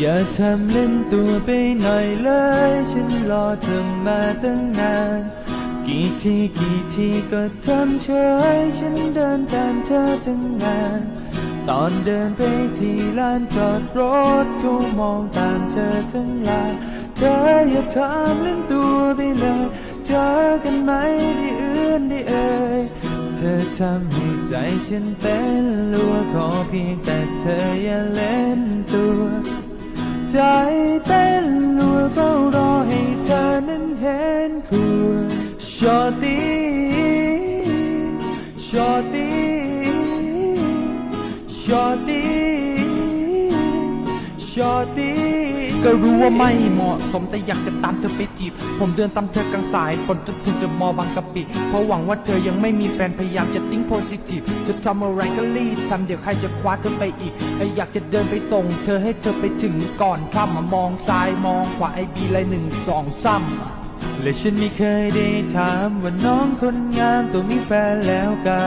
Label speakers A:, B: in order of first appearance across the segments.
A: อย่าทำเล่นตัวไปหน่อยเลย ฉันรอเธอมาตั้งนาน กี่ทีกี่ทีก็ทำเฉยฉันเดินตามเธอทั้งงาน ตอนเดินไปที่ลานจอดรถเขามองตามเธอทั้งลานเธออย่าทำเล่นตัวไปเลย เจอกันไหมได้เอื้อนได้เอ่ยเธอทำให้ใจฉันเต้นรัวขอเพียงแต่เธออย่าเล่นตัว ใจเต้นรัวเฝ้ารอให้เธอนั้นเห็นควรชอตีชอตีชอตีชอตี
B: ก็รู้ว่าไม่เหมาะสมแต่อยากจะตามเธอไปจีบ ผมเดินตามเธอกลางสายฝนจนถึงเดอะมอลล์บางกะปิเพราะหวังว่าเธอยังไม่มีแฟนพยายามจะติ้งโพสิทีฟจะทำอะไรก็รีบทำเดี๋ยวใครจะคว้าเธอไปอีกไออยากจะเดินไปส่ง เธอให้เธอไปถึงก่อนค่ำมามองซ้ายมองขวาไอบีเลยหนึ่งสองซ้ำ
A: และฉันไม่เคยได้ถามว่าน้องคนงามตัวมีแฟนแล้วกา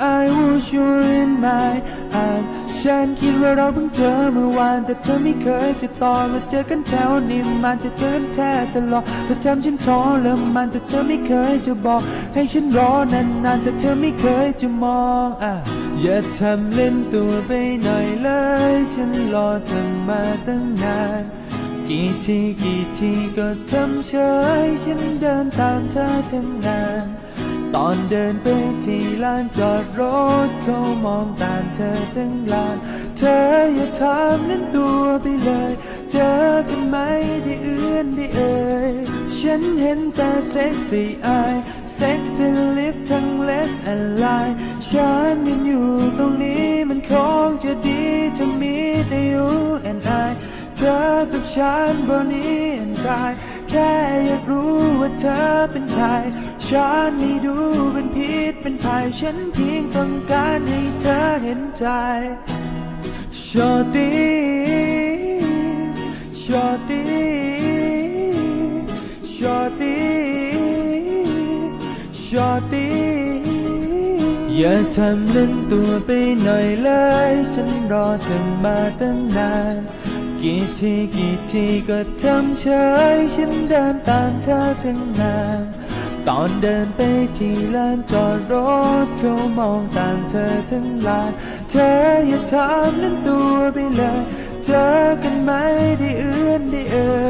A: I wish you were in my arms ฉันคิดว่าเราเพิ่งเจอเมื่อวาน แต่เธอไม่เคยจะตอนมาเจอกันแถวนี้มันจะเจอกันแท้ตลอดเธอทำฉันท้อเริ่มมันแต่เธอไม่เคยจะบอก ให้ฉันรอนานๆแต่เธอไม่เคยจะมองอะอย่าทำเล่นตัวไปหน่อยเลย ฉันรอเธอมาตั้งนาน กี่ทีกี่ทีก็ทำเฉยฉันเดินตามเธอทั้งนาน ตอนเดินไปที่ลานจอดรถเขามองตามเธอทั้งลาน เธออย่าทำนั้นตัวไปเลย เจอกันไหมได้เอื้อนได้เอ่ย ฉันเห็นแต่เซ็กซี่อาย เซ็กซี่ลิฟทั้งเลสแอนไลน์ฉันยืนอยู่ตรงนี้มันคงจะดีถ้ามีแต่ you and I เธอกับฉันบนนี้อันตราย แค่อยากรู้ว่าเธอเป็นใครฉันไม่ดูเป็นพิษเป็นภัยฉันเพียงต้องการให้เธอเห็นใจชอตีชอตีชอตีชอตีอย่าทำเล่นตัวไปหน่อยเลย ฉันรอเธอมาตั้งนาน กี่ทีกี่ทีก็ทำเฉยฉันเดินตามเธอทั้งนานตอนเดินไปที่ลานจอดรถเขามองตามเธอทั้งลานเธออย่าทำนั้นตัวไปเลย เจอกันไหมได้เอื้อนได้เอ่ย